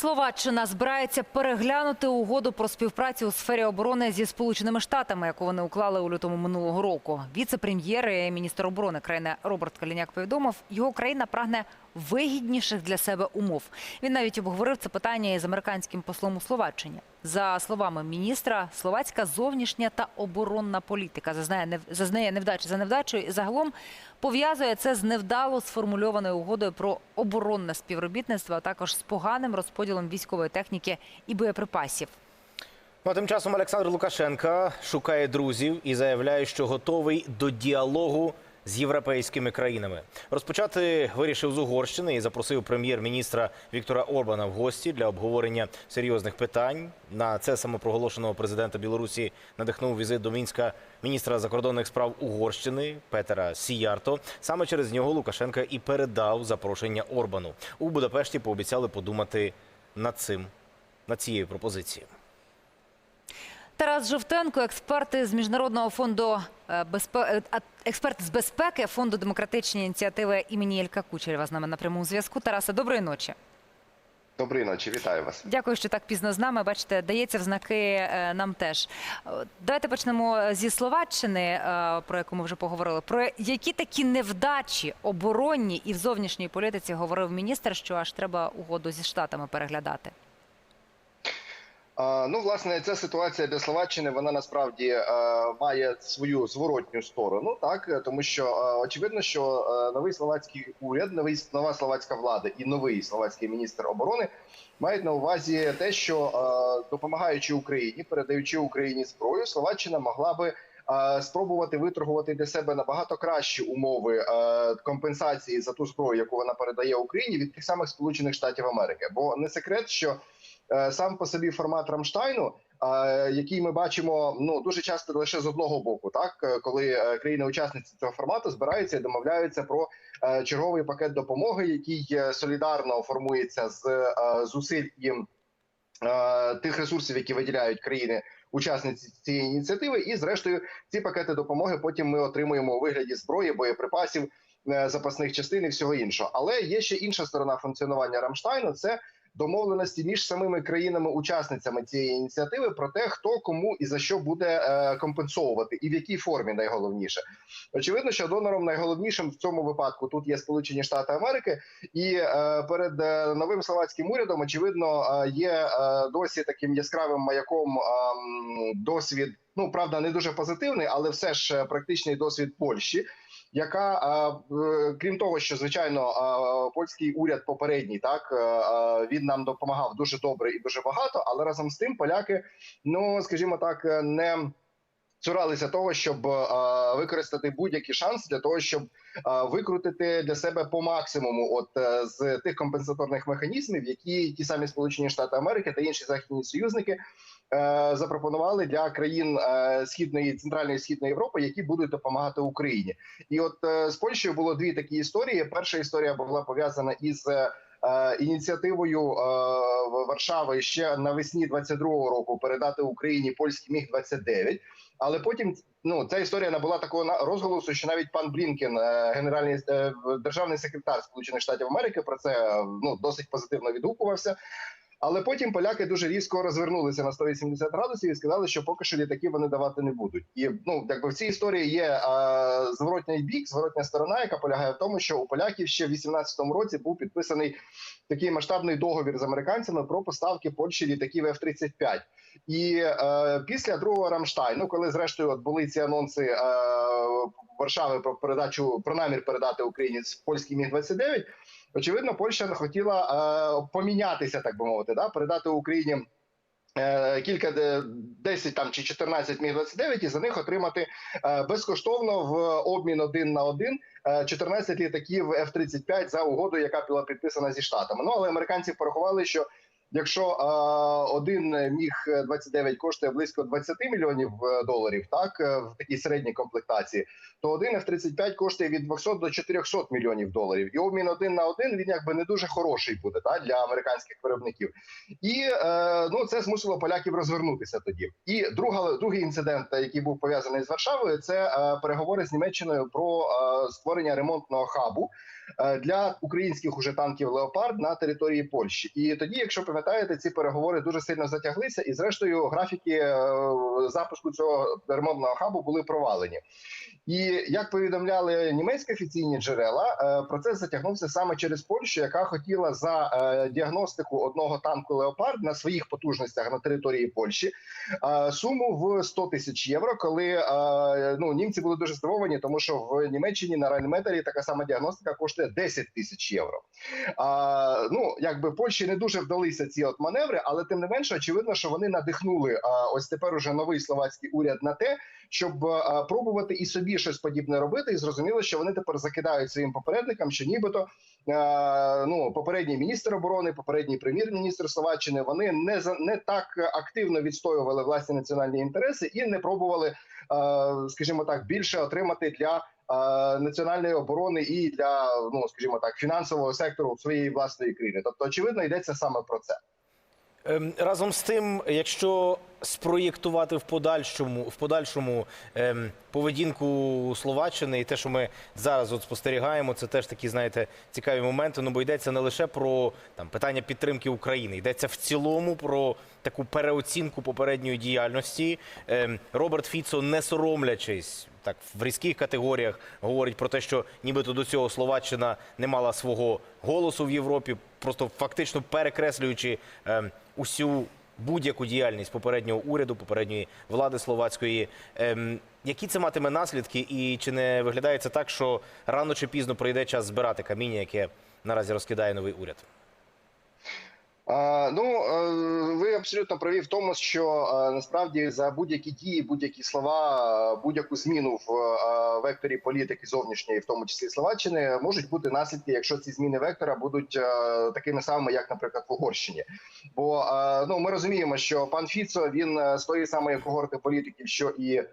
Словаччина збирається переглянути угоду про співпрацю у сфері оборони зі Сполученими Штатами, яку вони уклали у лютому минулого року. Віце-прем'єр і міністр оборони країни Роберт Каліняк повідомив, його країна прагне вигідніших для себе умов. Він навіть обговорив це питання із американським послом у Словаччині. За словами міністра, словацька зовнішня та оборонна політика зазнає зазнає невдачі за невдачею і загалом пов'язує це з невдало сформульованою угодою про оборонне співробітництво, а також з поганим розподілом військової техніки і боєприпасів. Ну, а тим часом Олександр Лукашенка шукає друзів і заявляє, що готовий до діалогу з європейськими країнами. Розпочати вирішив з Угорщини і запросив прем'єр-міністра Віктора Орбана в гості для обговорення серйозних питань. На це самопроголошеного президента Білорусі надихнув візит до мінська міністра закордонних справ Угорщини Петера Сіярто. Саме через нього Лукашенка і передав запрошення Орбану. У Будапешті пообіцяли подумати над цим, над цією пропозицією. Тарас Жовтенко, експерти з міжнародного фонду е, безпе... е, експерт з безпеки фонду демократичні ініціативи імені Ілька Кучерєва з нами на прямому зв'язку. Тарасе, доброї ночі. Доброї ночі, вітаю вас. Дякую, що так пізно з нами. Бачите, дається в знаки е, нам теж. Давайте почнемо зі Словаччини, про яку ми вже поговорили. Про які такі невдачі оборонні і в зовнішній політиці говорив міністр, що аж треба угоду зі штатами переглядати. Ну, власне, ця ситуація для Словаччини вона насправді е, має свою зворотню сторону, так тому що е, очевидно, що е, новий словацький уряд, новий нова словацька влада і новий словацький міністр оборони мають на увазі те, що допомагаючи Україні, передаючи Україні зброю, Словаччина могла би. Е, Спробувати виторгувати для себе набагато кращі умови е, компенсації за ту зброю, яку вона передає Україні від тих самих Сполучених Штатів Америки. Бо не секрет, що е, сам по собі формат Рамштайну, який ми бачимо ну дуже часто лише з одного боку, так коли країни-учасниці цього формату збираються і домовляються про черговий пакет допомоги, який солідарно формується з зусиль і тих ресурсів, які виділяють країни. Учасниці цієї ініціативи, і зрештою ці пакети допомоги потім ми отримуємо у вигляді зброї, боєприпасів, е, запасних частин і всього іншого. Але є ще інша сторона функціонування Рамштайну. Це домовленості між самими країнами-учасницями цієї ініціативи про те, хто кому і за що буде е, компенсовувати, і в якій формі найголовніше. Очевидно, що донором найголовнішим в цьому випадку тут є Сполучені Штати Америки, і е, перед е, новим словацьким урядом, очевидно, є досі таким яскравим маяком досвід. Ну правда, не дуже позитивний, але все ж практичний досвід Польщі яка крім того, що звичайно польський уряд попередній, так е, він нам допомагав дуже добре і дуже багато, але разом з тим поляки, ну скажімо так, е, не цуралися того, щоб е, використати будь-який шанс для того, щоб е, викрутити для себе по максимуму, от е, з тих компенсаторних механізмів, які ті самі Сполучені Штати Америки та інші західні союзники е, запропонували для країн е, східної центральної східної Європи, які будуть допомагати Україні. І от е, з Польщею було дві такі історії. Перша історія була пов'язана із ініціативою Варшави ще навесні 22-го року передати Україні польський міг 29 але потім ну ця історія набула такого розголосу, що навіть пан Блінкен, е, генеральний е, державний секретар Сполучених Штатів Америки, про це е, ну досить позитивно відгукувався. Але потім поляки дуже різко розвернулися на 180 градусів і сказали, що поки що літаки вони давати не будуть. І ну якби в цій історії є е, зворотній бік, зворотня сторона, яка полягає в тому, що у поляків ще в 18-му році був підписаний такий масштабний договір з американцями про поставки Польщі літаків F-35. І е, після другого Рамштайну, коли зрештою от були ці анонси е, Варшави про передачу про намір передати Україні польський міг 29 очевидно, Польща хотіла е, помінятися, так би мовити, да, передати Україні. е, Кілька де- 10 там чи 14 міг 29 і за них отримати е, безкоштовно в обмін один на один е, 14 літаків F-35 за угоду, яка була підписана зі штатами. Ну але американці порахували, що якщо е, один міг 29 коштує близько 20 мільйонів е, доларів, так е, в такій середній комплектації, то один F-35 коштує від 200 до 400 мільйонів доларів. І обмін один на один він якби не дуже хороший буде так, для американських виробників. І е, ну це змусило поляків розвернутися тоді. І друга другий інцидент, е, який був пов'язаний з Варшавою, це е, переговори з Німеччиною про е, створення ремонтного хабу е, для українських уже танків Леопард на території Польщі. І тоді, якщо пам'ятаєте, ці переговори дуже сильно затяглися, і зрештою графіки е, запуску цього ремонтного хабу були провалені. І як повідомляли німецькі офіційні джерела, е, процес затягнувся саме через Польщу, яка хотіла за е, діагностику одного танку Леопард на своїх потужностях на території Польщі е, суму в 100 тисяч євро. Коли е, ну німці були дуже здивовані, тому що в Німеччині на Райнметері така сама діагностика коштує 10 тисяч євро. А, ну якби Польщі не дуже вдалися ці от маневри, але тим не менше, очевидно, що вони надихнули а, ось тепер уже новий словацький уряд на те, щоб а, пробувати і собі щось подібне робити, і зрозуміло, що вони тепер закидають своїм попередникам, що нібито а, ну попередній міністр оборони, попередній прем'єр-міністр Словаччини, вони не не так активно відстоювали власні національні інтереси і не пробували, скажімо так, більше отримати для е, національної оборони і для ну скажімо так фінансового сектору своєї власної країни. Тобто, очевидно, йдеться саме про це. Ем, Разом з тим, якщо спроєктувати в подальшому, в подальшому ем, поведінку Словаччини і те, що ми зараз от спостерігаємо, це теж такі, знаєте, цікаві моменти. Ну бо йдеться не лише про там питання підтримки України, йдеться в цілому про таку переоцінку попередньої діяльності. Ем, Роберт Фіцо, не соромлячись. Так, в різких категоріях говорить про те, що нібито до цього Словаччина не мала свого голосу в Європі, просто фактично перекреслюючи ем, усю будь-яку діяльність попереднього уряду, попередньої влади словацької. Ем, які це матиме наслідки, і чи не виглядає це так, що рано чи пізно прийде час збирати каміння, яке наразі розкидає новий уряд? А, ну е, ви абсолютно праві в тому, що е, насправді за будь-які дії, будь-які слова, е, будь-яку зміну в е, векторі політики зовнішньої, в тому числі Словаччини, можуть бути наслідки, якщо ці зміни вектора будуть е, такими самими, як, наприклад, в Угорщині. Бо е, ну ми розуміємо, що пан Фіцо він е, з тої самої когорти політиків, що і е,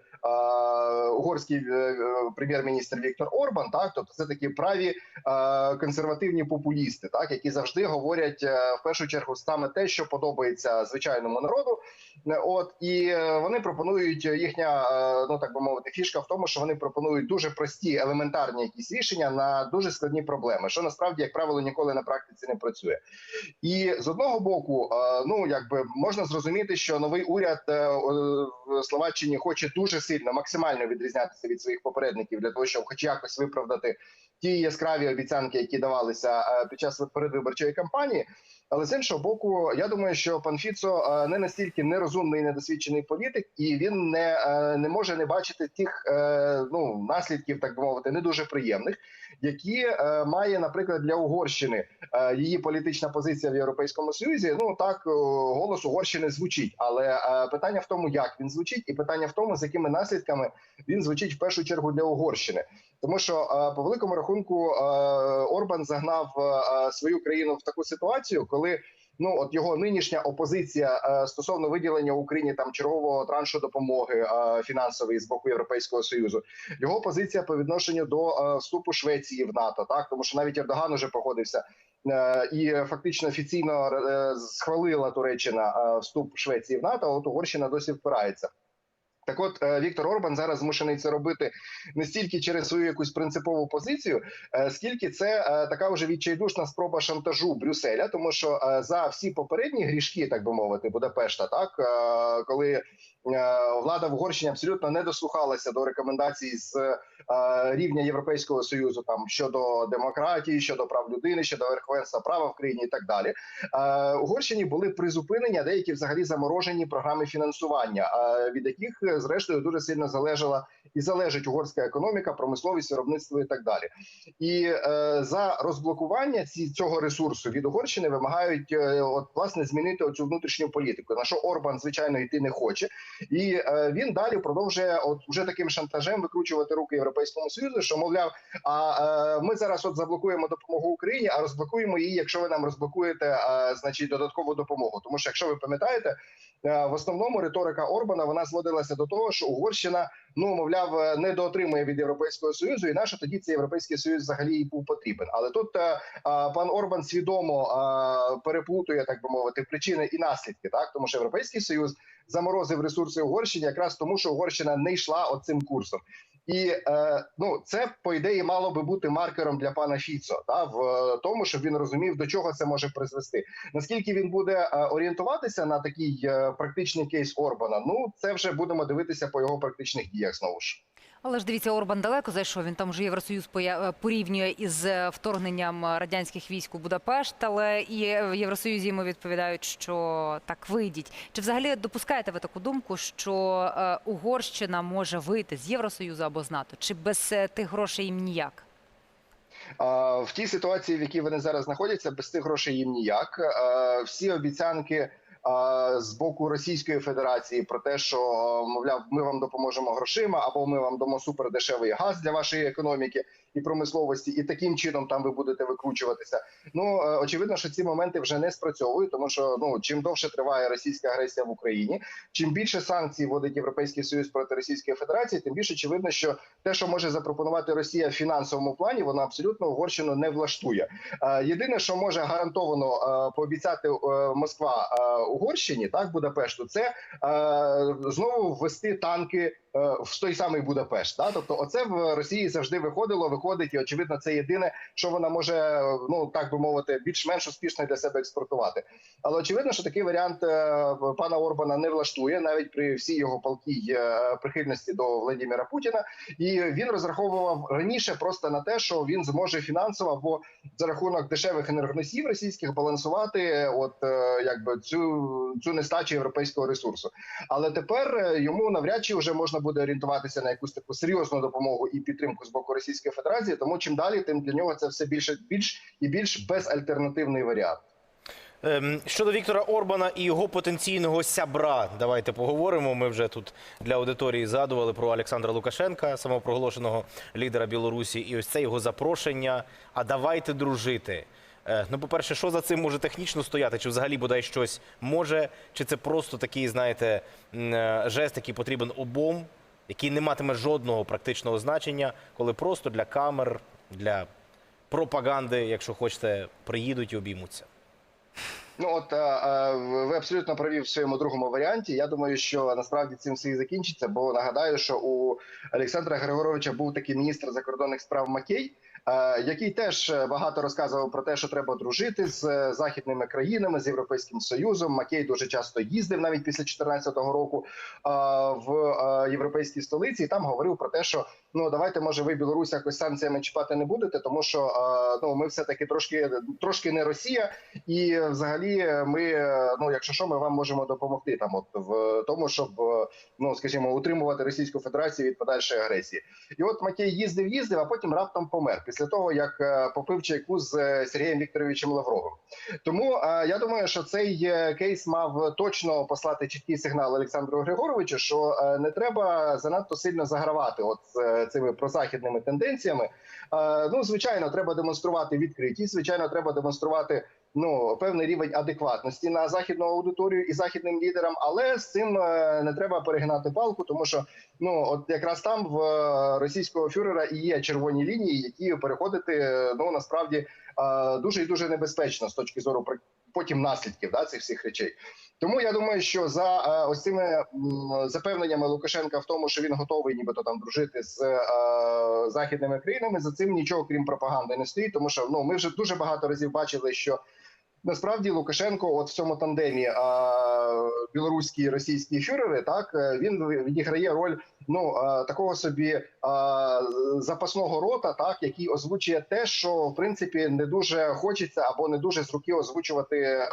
угорський е, е, прем'єр-міністр Віктор Орбан, так тобто це такі праві е, консервативні популісти, так які завжди говорять е, в першу чергу саме те, що подобається звичайному народу. Е, От і е, вони пропонують їхня, е, ну так би мовити, фішка в тому, що вони пропонують дуже прості елементарні якісь рішення на дуже складні проблеми, що насправді, як правило, ніколи на практиці не працює. І з одного боку, е, ну якби можна зрозуміти, що новий уряд е, е, Словаччині хоче дуже сильно максимально відрізнятися від своїх попередників для того, щоб хоч якось виправдати ті яскраві обіцянки, які давалися е, під час передвиборчої кампанії. Але з іншого боку, я думаю, що пан Фіцо е, не настільки нерозумний недосвідчений політик, і він не, е, не може не бачити тих ну наслідків, так би мовити, не дуже приємних, які має, наприклад, для Угорщини її політична позиція в Європейському Союзі. Ну так голос Угорщини звучить, але питання в тому, як він звучить, і питання в тому, з якими наслідками він звучить в першу чергу для Угорщини. Тому що е, по великому рахунку е, Орбан загнав е, свою країну в таку ситуацію, коли ну от його нинішня опозиція стосовно виділення Україні там чергового траншу допомоги фінансової з боку Європейського союзу, його позиція по відношенню до вступу Швеції в НАТО, так тому що навіть Ердоган уже погодився. І фактично офіційно схвалила Туреччина вступ Швеції в НАТО. а От Угорщина досі впирається. Так, от е, Віктор Орбан зараз змушений це робити не стільки через свою якусь принципову позицію, е, скільки це е, така вже відчайдушна спроба шантажу Брюсселя, тому що за всі попередні грішки, так би мовити, Будапешта, так коли влада в Угорщині абсолютно не дослухалася до рекомендацій з е, рівня Європейського союзу, там щодо демократії, щодо прав людини, щодо верховенства права в країні, і так далі. Е, Угорщині були призупинення деякі взагалі заморожені програми фінансування, е, від яких е, зрештою дуже сильно залежала і залежить угорська економіка, промисловість, виробництво і так далі. І е, за розблокування ці цього ресурсу від Угорщини вимагають е, от власне змінити оцю внутрішню політику. На що Орбан звичайно йти не хоче, і е, він далі продовжує от уже таким шантажем викручувати руки європейському союзу, що мовляв, а е, ми зараз от заблокуємо допомогу Україні, а розблокуємо її, якщо ви нам розблокуєте, е, значить додаткову допомогу. Тому що, якщо ви пам'ятаєте, е, в основному риторика Орбана вона зводилася до того, що Угорщина ну мовляв е, не доотримує від європейського союзу, і наше тоді цей європейський союз взагалі і був потрібен. Але тут е, е, пан Орбан свідомо а, переплутує, так би мовити, причини і наслідки, так тому що європейський союз заморозив ресурси Угорщині, якраз тому, що Угорщина не йшла оцим курсом. І е, ну це по ідеї мало би бути маркером для пана Фіцо, та в е, тому, щоб він розумів, до чого це може призвести. Наскільки він буде е, орієнтуватися на такий е, практичний кейс Орбана? Ну це вже будемо дивитися по його практичних діях знову ж. Але ж дивіться, Орбан далеко зайшов. Він там вже Євросоюз поя- порівнює із е, вторгненням радянських військ у Будапешт, але і в Євросоюзі йому відповідають, що так вийдіть. Чи взагалі допускаєте ви таку думку, що е, Угорщина може вийти з Євросоюзу або з НАТО? Чи без е, тих грошей їм ніяк? В тій ситуації, в якій вони зараз знаходяться, без цих грошей їм ніяк. Всі обіцянки з боку Російської Федерації про те, що мовляв, ми вам допоможемо грошима, або ми вам дамо супердешевий газ для вашої економіки і промисловості, і таким чином там ви будете викручуватися. Ну е, очевидно, що ці моменти вже не спрацьовують, тому що ну чим довше триває російська агресія в Україні, чим більше санкцій вводить Європейський Союз проти Російської Федерації, тим більше очевидно, що те, що може запропонувати Росія в фінансовому плані, воно абсолютно Угорщину не влаштує. Е, Єдине, що може гарантовано е, пообіцяти Москва Угорщині, так Будапешту, це знову ввести танки в той самий Будапешт. Так? Тобто, оце в Росії завжди виходило, виходить, і очевидно, це єдине, що вона може, ну так би мовити, більш-менш успішно для себе експортувати. Але очевидно, що такий варіант е, пана Орбана не влаштує навіть при всій його палкій е, прихильності до Владимира Путіна. І він розраховував раніше просто на те, що він зможе фінансово або за рахунок дешевих енергоносіїв російських балансувати, от е, якби цю цю нестачу європейського ресурсу. Але тепер йому навряд чи вже можна буде орієнтуватися на якусь таку серйозну допомогу і підтримку з боку Російської Федерації. Тому чим далі, тим для нього це все більше більш і більш безальтернативний варіант. Ем, Щодо Віктора Орбана і його потенційного сябра, давайте поговоримо. Ми вже тут для аудиторії згадували про Олександра Лукашенка, самопроголошеного лідера Білорусі, і ось це його запрошення. А давайте дружити. Е, Ну, по-перше, що за цим може технічно стояти? Чи взагалі бодай щось може? Чи це просто такий, знаєте, е, жест, який потрібен обом, який не матиме жодного практичного значення, коли просто для камер, для пропаганди, якщо хочете, приїдуть і обіймуться? Ну от е, е, ви абсолютно праві в своєму другому варіанті. Я думаю, що насправді цим все і закінчиться. Бо нагадаю, що у Олександра Григоровича був такий міністр закордонних справ Макей, е, який теж багато розказував про те, що треба дружити з західними країнами, з європейським союзом. Макей дуже часто їздив навіть після 2014 року в європейській столиці. І там говорив про те, що ну давайте, може, ви Білорусь якось санкціями чіпати не будете, тому що ну ми все таки трошки трошки не Росія, і взагалі ми, ну якщо що, ми вам можемо допомогти там, от в тому, щоб е, ну скажімо, утримувати Російську Федерацію від подальшої агресії. І от Макей їздив, їздив, а потім раптом помер після того, як е, попив чайку з е, Сергієм Вікторовичем Лавровим. Тому я думаю, що цей кейс мав точно послати чіткий сигнал Олександру Григоровичу, що не треба занадто сильно загравати от цими прозахідними тенденціями. Е, Ну, звичайно, треба демонструвати відкритість. Звичайно, треба демонструвати ну певний рівень адекватності на західну аудиторію і західним лідерам, але з цим е, не треба перегинати палку, тому що ну от якраз там в е, російського фюрера і є червоні лінії, які переходити е, ну насправді е, дуже і дуже небезпечно з точки зору потім наслідків да, цих всіх речей. Тому я думаю, що за е, ось цими запевненнями Лукашенка в тому, що він готовий, нібито там дружити з е, західними країнами, за цим нічого крім пропаганди не стоїть, тому що ну ми вже дуже багато разів бачили, що насправді Лукашенко, от в цьому тандемі е, білоруські і російські фюрери, так е, він відіграє роль ну е, такого собі е, запасного рота, так який озвучує те, що в принципі не дуже хочеться або не дуже з руки озвучувати е,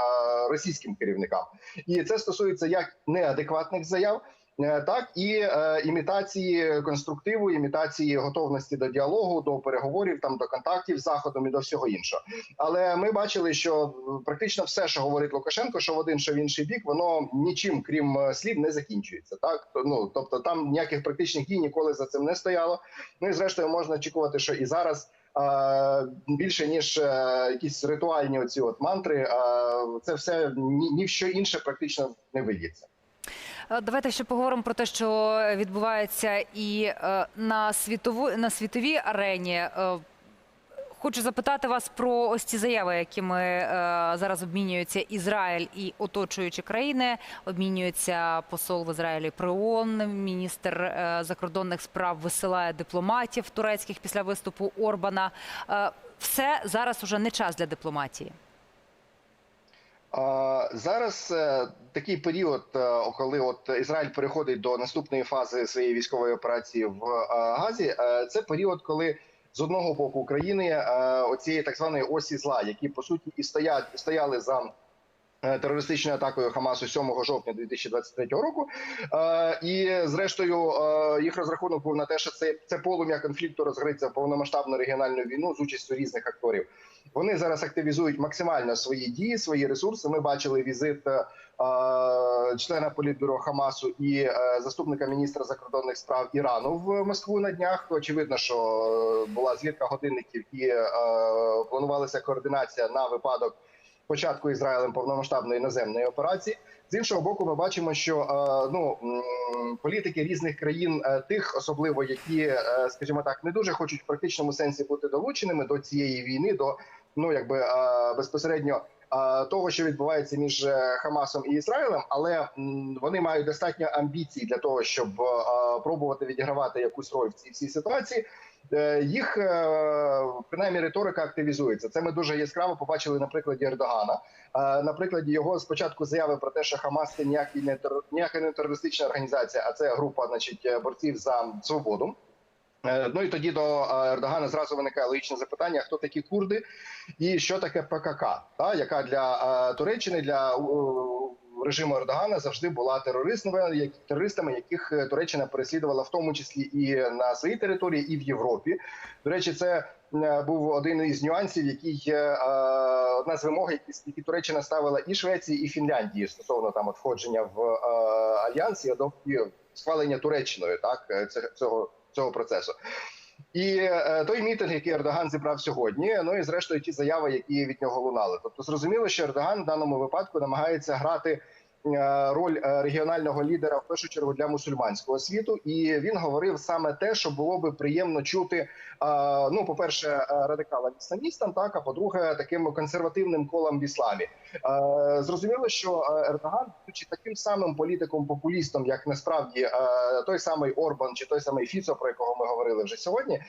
російським керівникам, і це стосується як неадекватних заяв. Е, Так і е, імітації конструктиву, імітації готовності до діалогу, до переговорів, там до контактів з заходом і до всього іншого. Але ми бачили, що практично все, що говорить Лукашенко, що в один, що в інший бік, воно нічим крім е, слів не закінчується. Так ну тобто там ніяких практичних дій ніколи за цим не стояло. Ну і зрештою можна очікувати, що і зараз. Більше ніж якісь ритуальні оці от мантри, це все ні, ні в що інше практично не вийдеться. Е, Давайте ще поговоримо про те, що відбувається і е, на світову на світовій арені. Е, Хочу запитати вас про ось ці заяви, якими зараз обмінюються Ізраїль і оточуючі країни. Обмінюється посол в Ізраїлі при ООН, міністр закордонних справ висилає дипломатів турецьких після виступу Орбана. Все зараз уже не час для дипломатії. Зараз е, такий період, е, коли от Ізраїль переходить до наступної фази своєї військової операції в е, Газі, це період, коли з одного боку України оцієї так званої осі зла, які по суті і стоять стояли за. Е, Терористичною атакою Хамасу 7 жовтня 2023 року, Е, і зрештою е, їх розрахунок був на те, що це, це полум'я конфлікту розгриться в повномасштабну регіональну війну з участю різних акторів. Вони зараз активізують максимально свої дії, свої ресурси. Ми бачили візит члена політбюро Хамасу і заступника міністра закордонних справ Ірану в Москву на днях. Очевидно, що була злітка годинників і планувалася координація на випадок початку Ізраїлем повномасштабної наземної операції. З іншого боку, ми бачимо, що е, ну політики різних країн, е, тих особливо які, е, скажімо так, не дуже хочуть в практичному сенсі бути долученими до цієї війни, до ну якби безпосередньо того, що відбувається між Хамасом і Ізраїлем, але вони мають достатньо амбіцій для того, щоб пробувати відігравати якусь роль в цій всій ситуації. Е, Їх е, принаймні риторика активізується. Це ми дуже яскраво побачили на прикладі Ердогана. Е, На прикладі його спочатку заяви про те, що Хамас це ніякий не ніяка не терористична організація, а це група, значить, борців за свободу. Ну і тоді до Ердогана зразу виникає логічне запитання: хто такі курди і що таке ПКК, та яка для Туреччини для режиму Ердогана завжди була терористами, терористами, яких е, Туреччина переслідувала в тому числі і на своїй території, і в Європі. До речі, це е, був один із нюансів, який е, одна з вимог, які, Туреччина ставила і Швеції, і Фінляндії стосовно там входження в альянс і схвалення Туреччиною, так цього цього процесу. І е, той мітинг, який Ердоган зібрав сьогодні, ну і зрештою ті заяви, які від нього лунали. Тобто зрозуміло, що Ердоган в даному випадку намагається грати роль е, регіонального лідера в першу чергу для мусульманського світу, і він говорив саме те, що було би приємно чути. е, Ну, по перше, е, радикалам ісламістам, так а по-друге, таким консервативним колам в ісламі. Е, Зрозуміло, що е, Ердоган, будучи таким самим політиком-популістом, як насправді е, той самий Орбан чи той самий Фіцо, про якого ми говорили вже сьогодні.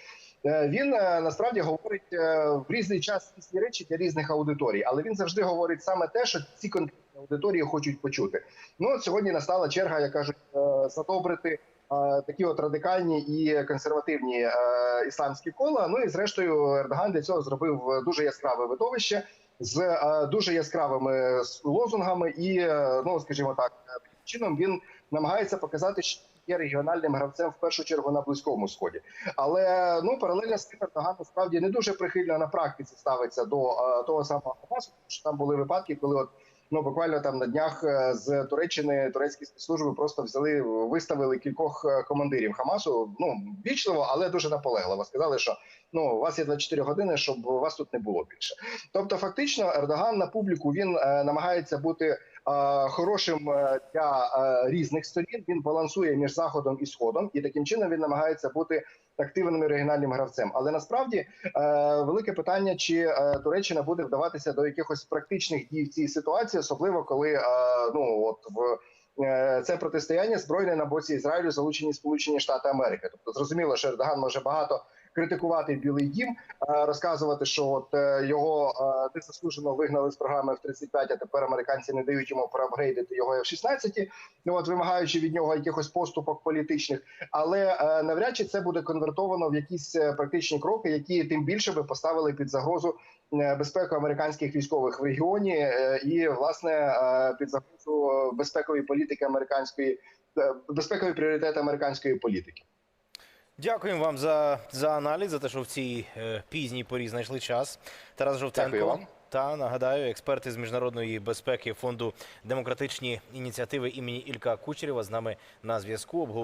Е, Він е, насправді говорить е, в різний час різні речі для різних аудиторій, але він завжди говорить саме те, що ці конкретні аудиторії хочуть почути. Ну от сьогодні настала черга, як кажуть, задобрити такі от радикальні і консервативні ісламські кола. Ну і зрештою Ердоган для цього зробив дуже яскраве видовище з дуже яскравими лозунгами, і ну скажімо так, чином він намагається показати, що є регіональним гравцем в першу чергу на близькому сході. Але ну паралельно з тим Ердоган насправді не дуже прихильно на практиці ставиться до е, того самого Хамасу, тому що там були випадки, коли от. Ну, буквально там на днях е, з Туреччини турецькі спецслужби просто взяли, виставили кількох е, командирів Хамасу. Ну вічливо, але дуже наполегливо. Сказали, що ну у вас є 24 години, щоб вас тут не було більше. Тобто, фактично, Ердоган на публіку він намагається бути хорошим е, для е, різних сторін. Він балансує між заходом і сходом, і таким чином він намагається бути активним і регіональним гравцем. Але насправді е, велике питання, чи е, Туреччина буде вдаватися до якихось практичних дій в цій ситуації, особливо коли е, ну от в. е, Це протистояння збройне на боці Ізраїлю залучені Сполучені Штати Америки. Тобто зрозуміло, що Ердоган може багато критикувати Білий Дім, е, розказувати, що от е, його е, незаслужено вигнали з програми F-35, а тепер американці не дають йому проапгрейдити його F-16, ну от вимагаючи від нього якихось поступок політичних. Але навряд чи це буде конвертовано в якісь практичні кроки, які тим більше би поставили під загрозу безпеку американських військових в регіоні і власне під загрозу безпекової політики американської безпекові пріоритети американської політики. Дякуємо вам за, за аналіз, за те, що в цій е, пізній порі знайшли час. Тарас Жовтенко. Дякую вам. Та нагадаю, експерти з міжнародної безпеки фонду демократичні ініціативи імені Ілька Кучерєва з нами на зв'язку.